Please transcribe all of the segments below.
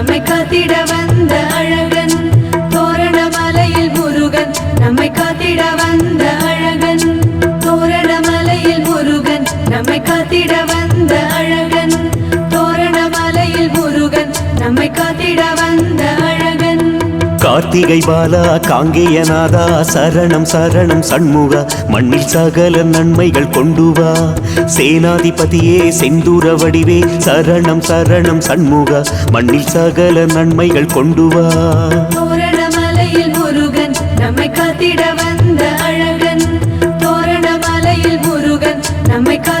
நம்மை காத்திட வந்த அழகன். தோரணமலையில் முருகன். நம்மை காத்திட வந்த அழகன். தோரணமலையில் முருகன். நம்மை காத்திட கார்த்திகை பாலா காங்கேயநாதா சரணம் சரணம் சண்முகா மண்ணில் சகல நன்மைகள் கொண்டு வா. சேனாதிபதியே செந்தூர வடிவே சரணம் சரணம் சண்முகா மண்ணில் சகல நன்மைகள் கொண்டு வா. முருகன் நம்மை காத்திட வந்த அழகன். தோரணமலையில் முருகன் நம்மை காத்திட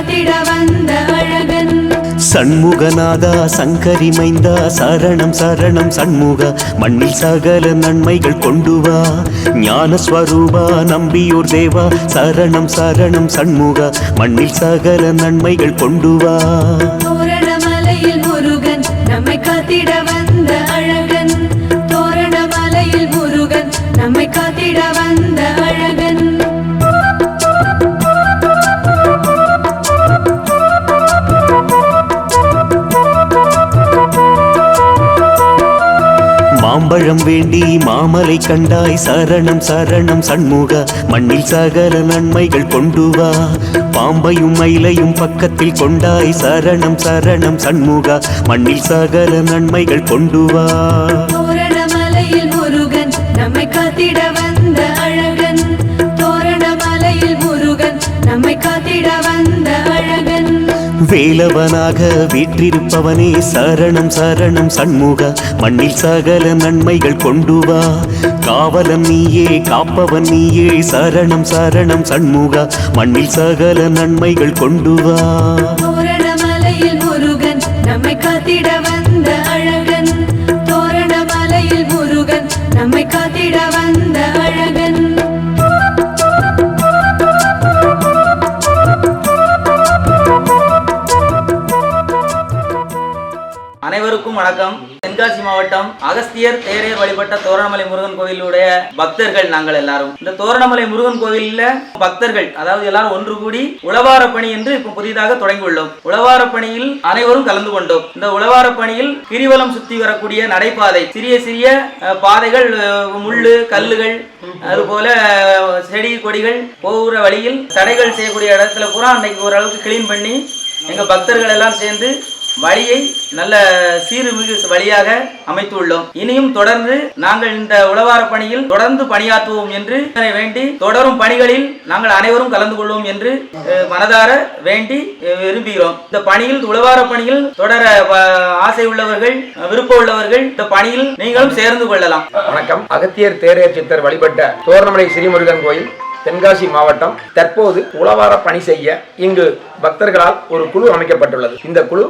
சண்முகநாதா சங்கரிமைந்தா சரணம் சரணம் சண்முக மண்ணில் சகல நன்மைகள் கொண்டு வா. ஞானஸ்வரூபா நம்பியூர் தேவா சரணம் சரணம் சண்முக மண்ணில் சகல நன்மைகள் கொண்டு வா. முருகன் நம்மை காத்திட வந்த அழ மாம்பழம் வேண்டி மாமலை கண்டாய். சரணம் சரணம் சண்முக. மண்ணில் சகல நன்மைகள் கொண்டு வா. பாம்பையும் மயிலையும் பக்கத்தில் கொண்டாய். சரணம் சரணம் சண்முக. மண்ணில் சகல நன்மைகள் கொண்டு வா. வேலவனாக வீற்றிருப்பவனே சரணம் சரணம் சண்முக. மண்ணில் சகல நன்மைகள் கொண்டு வா. காவலன் நீயே காப்பவன் நீயே சரணம் சரணம் சண்முக. மண்ணில் சகல நன்மைகள் கொண்டு வா. அனைவருக்கும் வணக்கம். தென்காசி மாவட்டம் அகஸ்தியர் தேரையர் வழிபட்ட தோரணமலை முருகன் கோவிலுடைய பக்தர்கள் நாங்கள் எல்லாரும். இந்த தோரணமலை முருகன் கோவிலில் பக்தர்கள் அதாவது எல்லாரும் ஒன்று கூடி உழவார பணி என்று இப்போ புதிதாக தொடங்கியுள்ளோம். உழவார பணியில் அனைவரும் கலந்து கொண்டோம். இந்த உழவார பணியில் கிரிவலம் சுத்தி வரக்கூடிய நடைபாதை சிறிய சிறிய பாதைகள் முள்ளு கல்லுகள் அதுபோல செடி கொடிகள் போகிற வழியில் தடைகள் செய்யக்கூடிய இடத்துல பூரா அன்னைக்கு ஓரளவுக்கு கிளீன் பண்ணி எங்க பக்தர்கள் எல்லாம் சேர்ந்து வழியை நல்ல சீர்மிகு வழியாக அமைத்துள்ளோம் இனியும் தொடர்ந்து நாங்கள் இந்த உழவார பணியில் தொடர்ந்து பணியாற்றுவோம் என்று வேண்டி தொடரும் பணிகளில் நாங்கள் அனைவரும் கலந்து கொள்வோம் என்று அஹ், மனதார வேண்டி அஹ், விரும்புகிறோம். இந்த பணியில் உழவார பணியில் தொடர அஹ், ஆசை உள்ளவர்கள் அஹ், விருப்பம் உள்ளவர்கள் இந்த பணியில் நீங்களும் சேர்ந்து கொள்ளலாம். வணக்கம். அகத்தியர் தேரையர் சித்தர் வழிபட்ட தோரணமலை ஸ்ரீமுருகன் கோயில் தென்காசி மாவட்டம். தற்போது உளவார பணி செய்ய இங்கு பக்தர்களால் ஒரு குழு அமைக்கப்பட்டுள்ளது. இந்த குழு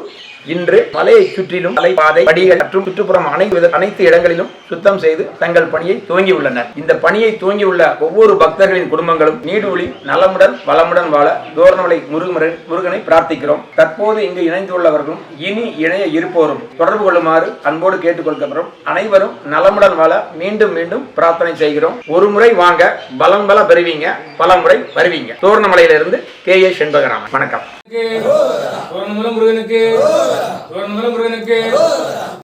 இன்று மலையை சுற்றிலும் மலைப்பாதை படிகள் மற்றும் சுற்றுப்புறம் அனைத்து அனைத்து இடங்களிலும் சுத்தம் செய்து தங்கள் பணியை துவங்கியுள்ளனர். இந்த பணியை துவங்கியுள்ள ஒவ்வொரு பக்தர்களின் குடும்பங்களும் நீடூழி நலமுடன் வளமுடன் வாழ தோரணமலை முருகன் முருகனை பிரார்த்திக்கிறோம். தற்போது இங்கு இணைந்துள்ளவர்களும் இனி இணைய இருப்போரும். தொடர்பு கொள்ளுமாறு அன்போடு கேட்டுக்கொள்கிறோம். அனைவரும் நலமுடன் வாழ மீண்டும் மீண்டும் பிரார்த்தனை செய்கிறோம். ஒரு முறை வாங்க பலம் பல பெறுவீங்க பல முறை வருவீங்க. தோரணமலையிலிருந்து கே ஏ செண்பகராமன். வணக்கம். முருகனுக்கு. தோரணமலை முருகனுக்கு.